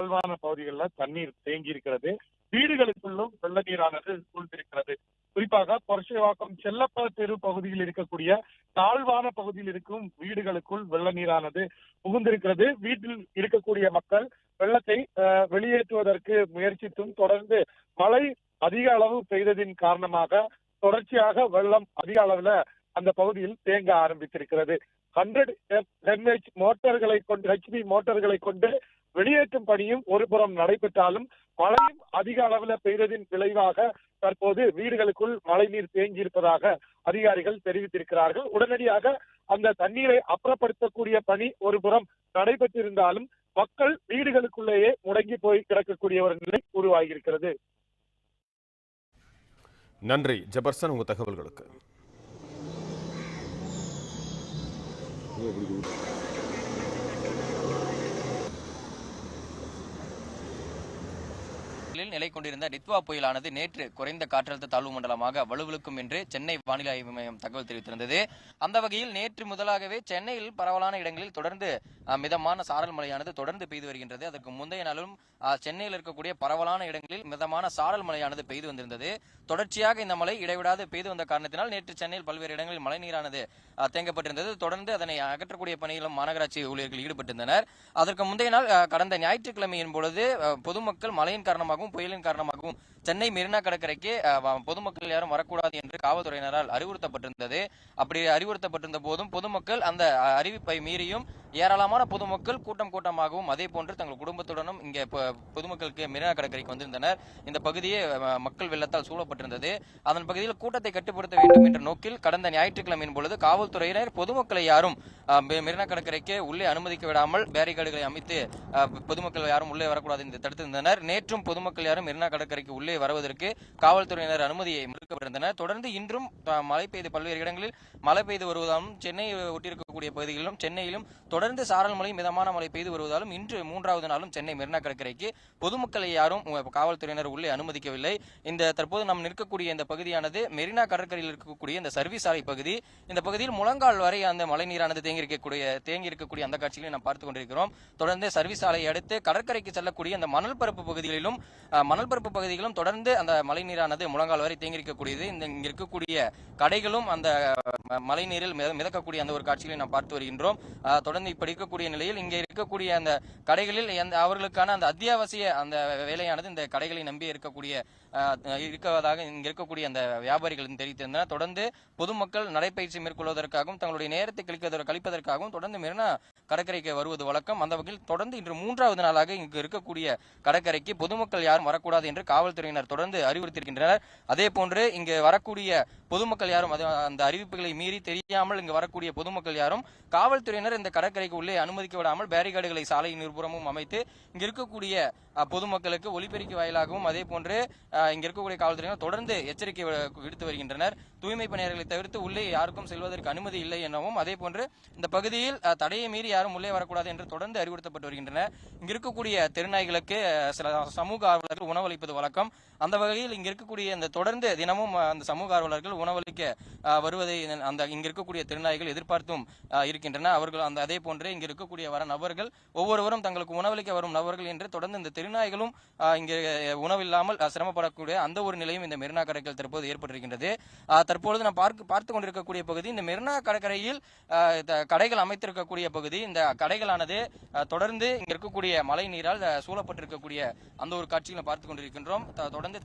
தாழ்வான பகுதிகளில் தண்ணீர் தேங்கி இருக்கிறது. வீடுகளுக்குள்ளும் வெள்ள நீரானது சூழ்ந்திருக்கிறது. குறிப்பாக பொரசைவாக்கம் செல்லப்ப தெரு பகுதியில் இருக்கக்கூடிய தாழ்வான பகுதியில் இருக்கும் வீடுகளுக்குள் வெள்ள நீரானது புகுந்திருக்கிறது. வீட்டில் இருக்கக்கூடிய மக்கள் வெள்ளத்தை வெளியேற்றுவதற்கு முயற்சித்தும் தொடர்ந்து மழை அதிக அளவு பெய்ததின் காரணமாக தொடர்ச்சியாக வெள்ளம் அதிக அளவுல அந்த பகுதியில் தேங்க ஆரம்பித்திருக்கிறது. ஹண்ட்ரட் எம்ஹெச் மோட்டார்களை கொண்டு ஹெச்பி மோட்டார்களை கொண்டு வெளியேற்றும் பணியும் ஒரு புறம் நடைபெற்றாலும் மழையும் அதிக அளவுல பெய்ததின் விளைவாக தற்போது வீடுகளுக்குள் மழைநீர் நீர் தேங்கியிருப்பதாக அதிகாரிகள் தெரிவித்திருக்கிறார்கள். உடனடியாக அந்த தண்ணீரை அப்புறப்படுத்தக்கூடிய பணி ஒரு புறம் நடைபெற்றிருந்தாலும் மக்கள் வீடுகளுக்குள்ளேயே முடங்கி போய் கிடக்கக்கூடிய ஒரு நிலை உருவாகியிருக்கிறது. நன்றி. ஜெபர்சன் உங்க தகவல்களுக்கு. ில் நிலை கொண்டிருந்த நித்வா புயலானது நேற்று குறைந்த காற்றழுத்த தாழ்வு மண்டலமாக வலுவிழுக்கும் என்று சென்னை வானிலை ஆய்வு மையம் தகவல் தெரிவித்திருந்தது. அந்த வகையில் நேற்று முதலாகவே சென்னையில் பரவலான இடங்களில் தொடர்ந்து மிதமான சாரல் மழையானது தொடர்ந்து பெய்து வருகின்றது. அதற்கு முந்தைய நாளும் சென்னையில் இருக்கக்கூடிய பரவலான இடங்களில் மிதமான சாரல் மழையானது பெய்து வந்திருந்தது. தொடர்ச்சியாக இந்த மழை இடைவிடாது பெய்து வந்த காரணத்தினால் நேற்று சென்னையில் பல்வேறு இடங்களில் மழைநீரானது நீரானது தேங்கப்பட்டிருந்தது. தொடர்ந்து அதனை அகற்றக்கூடிய பணியிலும் மாநகராட்சி ஊழியர்கள் ஈடுபட்டிருந்தனர். அதற்கு முந்தைய நாள் கடந்த ஞாயிற்றுக்கிழமையின் பொழுது பொதுமக்கள் மழையின் காரணமாகவும் புயலின் காரணமாகவும் சென்னை மெரினா கடற்கரைக்கு பொதுமக்கள் யாரும் வரக்கூடாது என்று காவல்துறையினரால் அறிவுறுத்தப்பட்டிருந்தது. அப்படி அறிவுறுத்தப்பட்டிருந்த போதும் பொதுமக்கள் அந்த அறிவிப்பை மீறியும் ஏராளமான பொதுமக்கள் கூட்டம் கூட்டமாகவும் அதே போன்று தங்கள் குடும்பத்துடனும் இங்கே பொதுமக்களுக்கு மெரினா கடற்கரைக்கு வந்திருந்தனர். இந்த பகுதியே மக்கள் வெள்ளத்தால் சூழப்பட்டிருந்தது. அதன் பகுதியில் கூட்டத்தை கட்டுப்படுத்த வேண்டும் என்ற நோக்கில் கடந்த ஞாயிற்றுக்கிழமையின் பொழுது காவல்துறையினர் பொதுமக்களை யாரும் மெரினா கடற்கரைக்கு உள்ளே அனுமதிக்க விடாமல் பேரிகார்டுகளை அமைத்து பொதுமக்கள் யாரும் உள்ளே வரக்கூடாது என்று தடுத்திருந்தனர். நேற்றும் பொதுமக்கள் யாரும் மெரினா கடற்கரைக்கு உள்ளே வருவதற்கு காவல்துறையினர் அனுமதியை மறுக்கப்பட்டிருந்தனர் தொடர்ந்து இன்றும் மழை பெய்து பல்வேறு இடங்களில் மழை பெய்து வருவதாலும் சென்னையை ஒட்டியிருக்கக்கூடிய பகுதிகளிலும் சென்னையிலும் தொடர்ந்து சாரல் மழை மிதமான மழை பெய்து வருவதாலும் இன்று மூன்றாவது நாளும் சென்னை மெரினா கடற்கரைக்கு பொதுமக்களை யாரும் காவல்துறையினர் உள்ளே அனுமதிக்கவில்லை. இந்த தற்போது நாம் நிற்கக்கூடிய இந்த பகுதியானது மெரினா கடற்கரையில் இருக்கக்கூடிய இந்த சர்வீஸ் சாலை பகுதி. இந்த பகுதியில் முழங்கால் வரை அந்த மழை நீரானது தேங்கி இருக்கக்கூடிய தேங்கி இருக்கக்கூடிய அந்த காட்சிகளை நாம் பார்த்து கொண்டிருக்கிறோம். தொடர்ந்து சர்வீஸ் சாலையை அடுத்து கடற்கரைக்கு செல்லக்கூடிய அந்த மணல் பரப்பு பகுதிகளிலும் மணல் பரப்பு பகுதிகளும் தொடர்ந்து அந்த மழை நீரானது முழங்கால் வரை தேங்கி இருக்கக்கூடியது. இந்த இங்க இருக்கக்கூடிய கடைகளும் அந்த ம- மழை நீரில் மித- மிதக்கக்கூடிய அந்த ஒரு காட்சிகளை நாம் பார்த்து வருகின்றோம். தொடர்ந்து இப்படி இருக்கக்கூடிய நிலையில் இங்கே இருக்கக்கூடிய அந்த கடைகளில் எந்த அவர்களுக்கான அந்த அத்தியாவசிய அந்த வேலையானது இந்த கடைகளை நம்பி இருக்கக்கூடிய அஹ், இருக்கிறதாக இங்க இருக்கக்கூடிய அந்த வியாபாரிகள் தெரிவித்திருந்தனர். தொடர்ந்து பொதுமக்கள் நடைபயிற்சி மேற்கொள்வதற்காகவும் தங்களுடைய நேரத்தை கழிப்பதற்கு கழிப்பதற்காகவும் தொடர்ந்து மெரினா கடற்கரைக்கு வருவது வழக்கம். அந்த வகையில் தொடர்ந்து இன்று மூன்றாவது நாளாக இங்கு இருக்கக்கூடிய கடற்கரைக்கு பொதுமக்கள் யாரும் வரக்கூடாது என்று காவல்துறையினர் தொடர்ந்து அறிவுறுத்தியிருக்கின்றனர். அதே போன்று இங்கு வரக்கூடிய பொதுமக்கள் யாரும் அது- அந்த அறிவிப்புகளை மீறி தெரியாமல் இங்கு வரக்கூடிய பொதுமக்கள் யாரும் காவல்துறையினர் இந்த கடற்கரைக்கு உள்ளே அனுமதிக்க விடாமல் பேரிகார்டுகளை சாலையின் இருபுறமும் அமைத்து இங்கு இருக்கக்கூடிய பொதுமக்களுக்கு ஒலிபெருக்கி வாயிலாகவும் அதே போன்று இங்கு இருக்கக்கூடிய காவல்துறையினர் தொடர்ந்து எச்சரிக்கை விடுத்து வருகின்றனர். தூய்மை பணியாளர்களை தவிர்த்து உள்ளே யாருக்கும் செல்வதற்கு அனுமதி இல்லை எனவும் அதே போன்று இந்த பகுதியில் தடையை மீறி யாரும் உள்ளே வரக்கூடாது என்று தொடர்ந்து அறிவுறுத்தப்பட்டு வருகின்றன. இங்க இருக்கக்கூடிய தெருநாய்களுக்கு சில சமூக ஆர்வலர்கள் உணவளிப்பது வழக்கம். அந்த வகையில் இங்க இருக்கக்கூடிய இந்த தொடர்ந்து தினமும் அந்த சமூக ஆர்வலர்கள் உணவளிக்க வருவதை அந்த இங்க இருக்கக்கூடிய திருநாய்கள் எதிர்பார்த்தும் இருக்கின்றன. அவர்கள் அந்த அதே போன்றே இங்க இருக்கக்கூடிய வர நபர்கள் ஒவ்வொருவரும் தங்களுக்கு உணவளிக்க வரும் நபர்கள் என்று தொடர்ந்து இந்த திருநாய்களும் அஹ், இங்கே உணவில்லாமல் சிரமப்படக்கூடிய அந்த ஒரு நிலையும் இந்த மெரினா கடற்கரையில் தற்போது ஏற்பட்டிருக்கின்றது. தற்பொழுது நான் பார்க்க பார்த்து கொண்டிருக்கக்கூடிய பகுதி இந்த மெரினா கடற்கரையில் கடைகள் அமைத்திருக்கக்கூடிய பகுதி இந்த கடைகளானது தொடர்ந்து இங்க இருக்கக்கூடிய மழை நீரால் சூழப்பட்டிருக்கக்கூடிய அந்த ஒரு காட்சிகளை பார்த்து கொண்டிருக்கின்றோம். தொடர்ந்து